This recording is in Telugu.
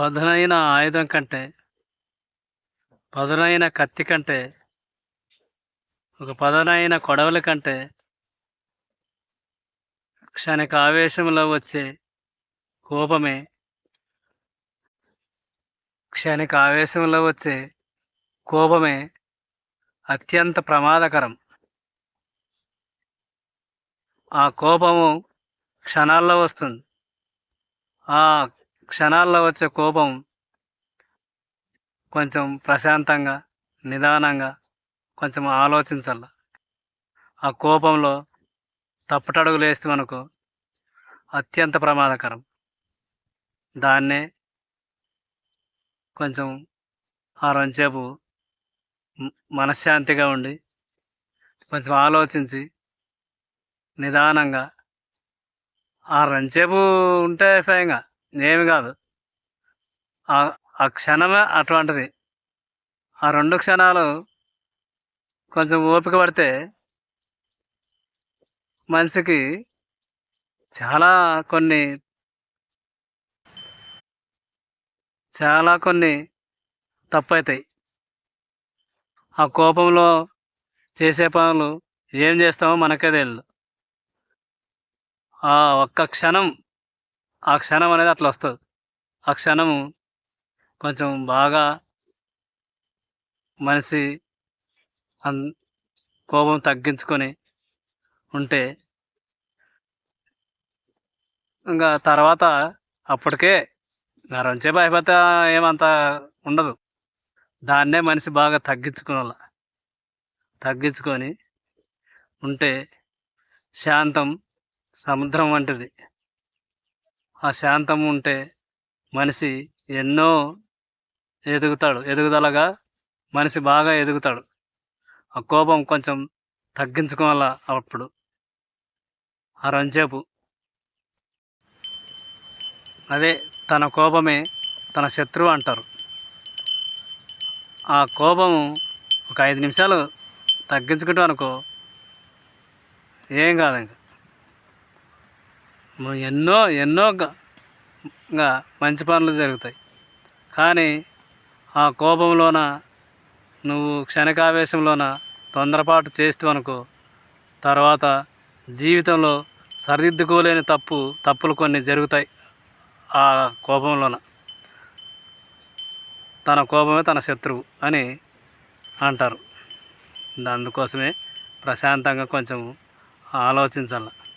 పదునైన ఆయుధం కంటే పదునైన కత్తి కంటే ఒక పదునైన కొడవల కంటే క్షణిక ఆవేశంలో వచ్చే కోపమే. క్షణిక ఆవేశంలో వచ్చే కోపమే అత్యంత ప్రమాదకరం. ఆ కోపము క్షణాల్లో వస్తుంది. ఆ క్షణాల్లో వచ్చే కోపం కొంచెం ప్రశాంతంగా నిదానంగా కొంచెం ఆలోచించాల. ఆ కోపంలో తప్పటడుగులు వేస్తే మనకు అత్యంత ప్రమాదకరం. దాన్నే కొంచెం ఆ రెంసేపు మనశ్శాంతిగా ఉండి కొంచెం ఆలోచించి నిదానంగా ఆ రంచేపు ఉంటే ఫైంగా ఏమి కాదు. ఆ ఆ క్షణమే అటువంటిది. ఆ రెండు క్షణాలు కొంచెం ఓపిక పడితే మనిషికి చాలా కొన్ని చాలా కొన్ని తప్పవుతాయి ఆ కోపంలో చేసే పనులు ఏం చేస్తామో మనకే తెలియదు ఆ ఒక్క క్షణం ఆ క్షణం అనేది అట్లా వస్తుంది. ఆ క్షణము కొంచెం బాగా మనిషి అన్ కోపం తగ్గించుకొని ఉంటే ఇంకా తర్వాత అప్పటికే ఇంకా రెంచేపు ఏమంత ఉండదు. దాన్నే మనిషి బాగా తగ్గించుకోవాల. తగ్గించుకొని ఉంటే శాంతం సముద్రం వంటిది. ఆ శాంతం ఉంటే మనిషి ఎన్నో ఎదుగుతాడు. ఎదుగుదలగా మనిషి బాగా ఎదుగుతాడు. ఆ కోపం కొంచెం తగ్గించుకోవాల అప్పుడు? ఆ రంచేపు. అదే తన కోపమే తన శత్రువు అంటారు. ఆ కోపము ఒక ఐదు నిమిషాలు తగ్గించుకుంటాం అనుకో ఏం కాదు ఇంకా. ఎన్నో ఎన్నో మంచి పనులు జరుగుతాయి. కానీ ఆ కోపంలోన నువ్వు క్షణికావేశంలోన తొందరపాటు చేస్తూ అనుకో తర్వాత జీవితంలో సరిదిద్దుకోలేని తప్పు తప్పులు కొన్ని జరుగుతాయి ఆ కోపంలోన. తన కోపమే తన శత్రువు అని అంటారు. అందుకోసమే ప్రశాంతంగా కొంచెం ఆలోచించాలి.